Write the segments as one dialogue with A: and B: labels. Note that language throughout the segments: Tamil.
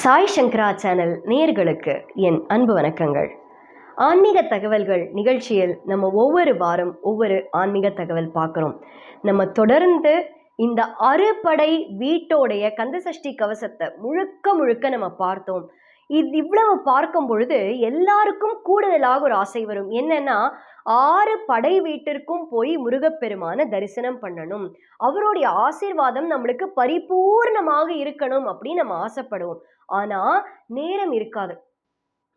A: சாய் சங்கரா சேனல் நேர்களுக்கு என் அன்பு வணக்கங்கள். ஆன்மீக தகவல்கள் நிகழ்ச்சியில் நம்ம ஒவ்வொரு வாரம் ஒவ்வொரு ஆன்மீக தகவல் பார்க்குறோம். நம்ம தொடர்ந்து இந்த அறுபடை வீட்டோடைய கந்தசஷ்டி கவசத்தை முழுக்க முழுக்க நம்ம பார்த்தோம். இது இவ்வளவு பார்க்கும் பொழுது எல்லாருக்கும் கூடுதலாக ஒரு ஆசை வரும். என்னன்னா ஆறு படை வீட்டிற்கும் போய் முருகப்பெருமான தரிசனம் பண்ணணும். அவருடைய ஆசீர்வாதம் நம்மளுக்கு பரிபூர்ணமாக இருக்கணும் அப்படின்னு நம்ம ஆசைப்படுவோம். ஆனா நேரம் இருக்காது.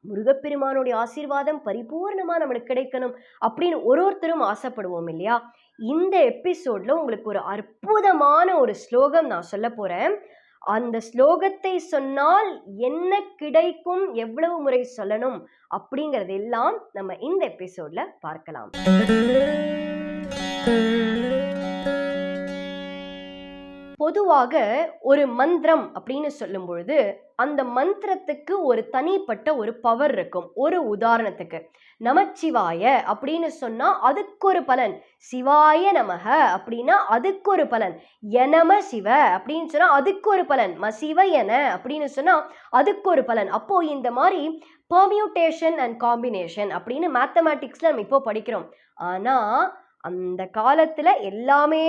A: முருகப்பெருமானுடைய ஆசீர்வாதம் பரிபூர்ணமாக நம்மளுக்கு கிடைக்கணும் அப்படின்னு ஒரு ஒருத்தரும் ஆசைப்படுவோம் இல்லையா? இந்த எபிசோடில் உங்களுக்கு ஒரு அற்புதமான ஒரு ஸ்லோகம் நான் சொல்ல போகிறேன் அந்த ஸ்லோகத்தை சொன்னால் என்ன கிடைக்கும் எவ்வளவு முறை சொல்லணும் அப்படிங்கிறதெல்லாம் நம்ம இந்த எபிசோட்ல பார்க்கலாம். பொதுவாக ஒரு மந்திரம் அப்படின்னு சொல்லும் பொழுது அந்த மந்திரத்துக்கு ஒரு தனிப்பட்ட ஒரு பவர் இருக்கும். ஒரு உதாரணத்துக்கு நமச்சிவாய அப்படின்னு சொன்னா அதுக்கு ஒரு பலன். சிவாய நமக அப்படின்னா அதுக்கு ஒரு பலன். எனம சிவ அப்படின்னு சொன்னா அதுக்கு ஒரு பலன் மசிவ என அப்படின்னு சொன்னா அதுக்கு ஒரு பலன். அப்போ இந்த மாதிரி பர்மியூட்டேஷன் அண்ட் காம்பினேஷன் அப்படின்னு மேத்தமேட்டிக்ஸ்ல நம்ம இப்போ படிக்கிறோம். ஆனா அந்த காலத்துல எல்லாமே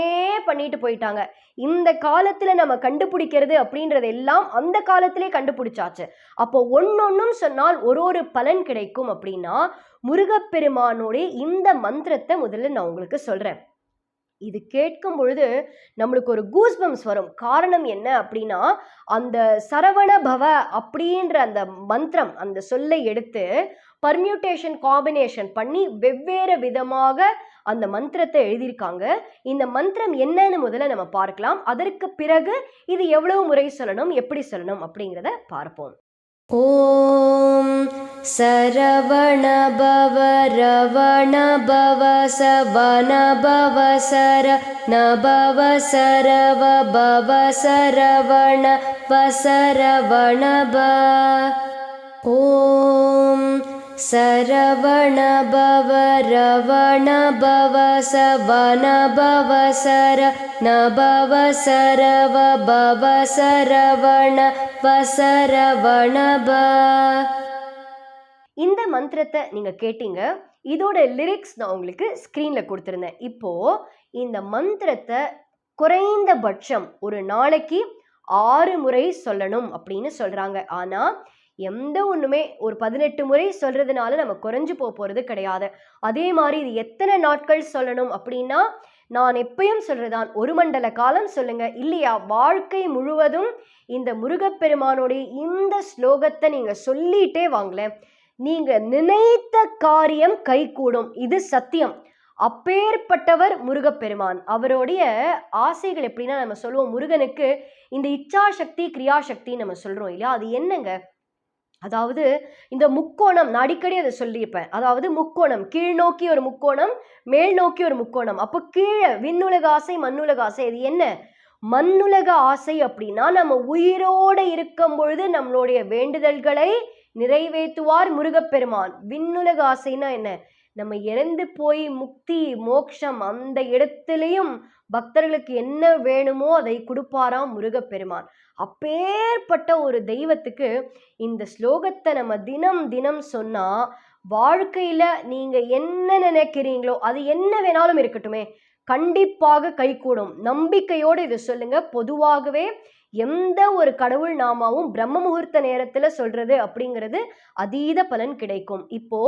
A: பண்ணிட்டு போயிட்டாங்க. இந்த காலத்துல நம்ம கண்டுபிடிக்கிறது அப்படின்றது எல்லாம் அந்த காலத்திலே கண்டுபிடிச்சாச்சு. அப்போ ஒன்னொன்னும் சொன்னால் ஒரு ஒரு பலன் கிடைக்கும் அப்படின்னா முருகப்பெருமானோடைய இந்த மந்திரத்தை முதல்ல நான் உங்களுக்கு சொல்றேன். இது கேட்கும் பொழுது நம்மளுக்கு ஒரு கூஸ்பம்ஸ் வரும். காரணம் என்ன அப்படின்னா அந்த சரவண பவ அப்படின்ற அந்த மந்திரம் அந்த சொல்லை எடுத்து பர்மியூட்டேஷன் காம்பினேஷன் பண்ணி வெவ்வேறு விதமாக அந்த மந்திரத்தை எழுதியிருக்காங்க. இந்த மந்திரம் என்னன்னு முதல்ல நம்ம பார்க்கலாம். அதற்கு பிறகு இது எவ்வளவு முறை சொல்லணும் எப்படி சொல்லணும் அப்படிங்கிறத பார்ப்போம். ஓம் சரவண பவ ரவண சர நபவ சரவ பவ சரவண ஓம் சரவண பவ ரவண பவ சவன பவ சர நபவ சரவ பவ சரவண வசரவண ப. இந்த மந்திரத்தை நீங்க கேட்டீங்க. இதோட லிரிக்ஸ் நான் உங்களுக்கு ஸ்க்ரீன்ல கொடுத்துருந்தேன். இப்போ இந்த மந்திரத்தை குறைந்தபட்சம் ஒரு நாளைக்கு ஆறு முறை சொல்லணும் அப்படின்னு சொல்றாங்க. ஆனா எந்த ஒன்றுமே ஒரு பதினெட்டு முறை சொல்கிறதுனால நம்ம குறைஞ்சு போக போகிறது கிடையாது. அதே மாதிரி இது எத்தனை நாட்கள் சொல்லணும் அப்படின்னா நான் எப்பயும் சொல்கிறதான் ஒரு மண்டல காலம் சொல்லுங்கள் இல்லையா? வாழ்க்கை முழுவதும் இந்த முருகப்பெருமானுடைய இந்த ஸ்லோகத்தை நீங்கள் சொல்லிட்டே வாங்களேன். நீங்கள் நினைத்த காரியம் கைகூடும். இது சத்தியம். அப்பேற்பட்டவர் முருகப்பெருமான். அவருடைய ஆசைகள் எப்படின்னா நம்ம சொல்லுவோம் முருகனுக்கு இந்த இச்சாசக்தி கிரியாசக்தி நம்ம சொல்கிறோம் இல்லையா? அது என்னங்க? அதாவது இந்த முக்கோணம் நான் அடிக்கடி அதை சொல்லியிருப்பேன். அதாவது முக்கோணம் கீழ் நோக்கி ஒரு முக்கோணம் மேல் நோக்கி ஒரு முக்கோணம். அப்போ கீழே விண்ணுலக ஆசை மண்ணுலக ஆசை இது என்ன? மண்ணுலக ஆசை அப்படின்னா நம்ம உயிரோடு இருக்கும் பொழுது நம்மளுடைய வேண்டுதல்களை நிறைவேற்றுவார் முருகப்பெருமான். விண்ணுலக ஆசைனா என்ன? நம்ம இறந்து போய் முக்தி மோக்ஷம் அந்த இடத்துலையும் பக்தர்களுக்கு என்ன வேணுமோ அதை கொடுப்பாராம் முருகப்பெருமான். அப்பேற்பட்ட ஒரு தெய்வத்துக்கு இந்த ஸ்லோகத்தை நம்ம தினம் தினம் சொன்னா வாழ்க்கையில நீங்க என்ன நினைக்கிறீங்களோ அது என்ன வேணாலும் இருக்கட்டுமே. கண்டிப்பாக கைகூடும். நம்பிக்கையோடு இதை சொல்லுங்க. பொதுவாகவே எந்த ஒரு கடவுள் நாமாவும் பிரம்ம முகூர்த்த நேரத்துல சொல்றது அப்படிங்கிறது அதீத பலன் கிடைக்கும். இப்போ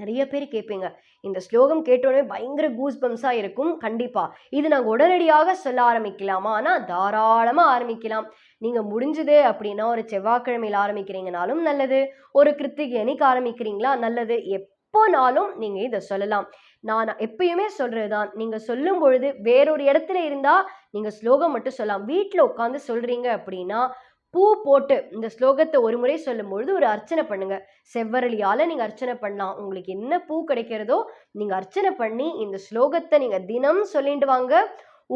A: நிறைய பேர் கேட்பீங்க. இந்த ஸ்லோகம் கேட்டோடனே பயங்கர கூஸ் பம்ஸாக இருக்கும். கண்டிப்பாக இது நாங்கள் உடனடியாக சொல்ல ஆரம்பிக்கலாமா? ஆனால் தாராளமாக ஆரம்பிக்கலாம். நீங்கள் முடிஞ்சது அப்படின்னா ஒரு செவ்வாய்க்கிழமையில் ஆரம்பிக்கிறீங்கனாலும் நல்லது. ஒரு கிருத்திகை அன்னைக்கு ஆரம்பிக்கிறீங்களா? நல்லது. எப்போனாலும் நீங்கள் இதை சொல்லலாம். நான் எப்பயுமே சொல்றதுதான். நீங்கள் சொல்லும் பொழுது வேறொரு இடத்துல இருந்தால் நீங்கள் ஸ்லோகம் மட்டும் சொல்லலாம். வீட்டில் உட்காந்து சொல்கிறீங்க அப்படின்னா பூ போட்டு இந்த ஸ்லோகத்தை ஒரு முறை சொல்லும் பொழுது ஒரு அர்ச்சனை பண்ணுங்க. செவ்வரளியால நீங்க அர்ச்சனை பண்ணலாம். உங்களுக்கு என்ன பூ கிடைக்கிறதோ நீங்க அர்ச்சனை பண்ணி இந்த ஸ்லோகத்தை நீங்க தினம் சொல்லிட்டு வாங்க.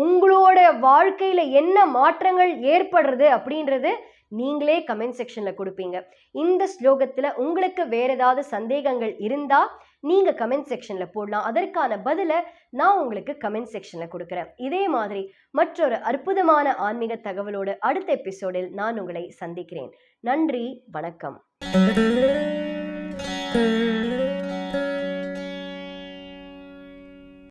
A: உங்களோட வாழ்க்கையில என்ன மாற்றங்கள் ஏற்படுறது அப்படின்றது நீங்களே கமெண்ட் செக்ஷன்ல கொடுப்பீங்க. இந்த ஸ்லோகத்துல உங்களுக்கு வேற ஏதாவது சந்தேகங்கள் இருந்தால் நீங்கள் கமெண்ட் செக்ஷனில் போடலாம். அதற்கான பதிலை நான் உங்களுக்கு கமெண்ட் செக்ஷனில் கொடுக்குறேன். இதே மாதிரி மற்றொரு அற்புதமான ஆன்மீக தகவலோடு அடுத்த எபிசோடில் நான் உங்களை சந்திக்கிறேன். நன்றி வணக்கம்.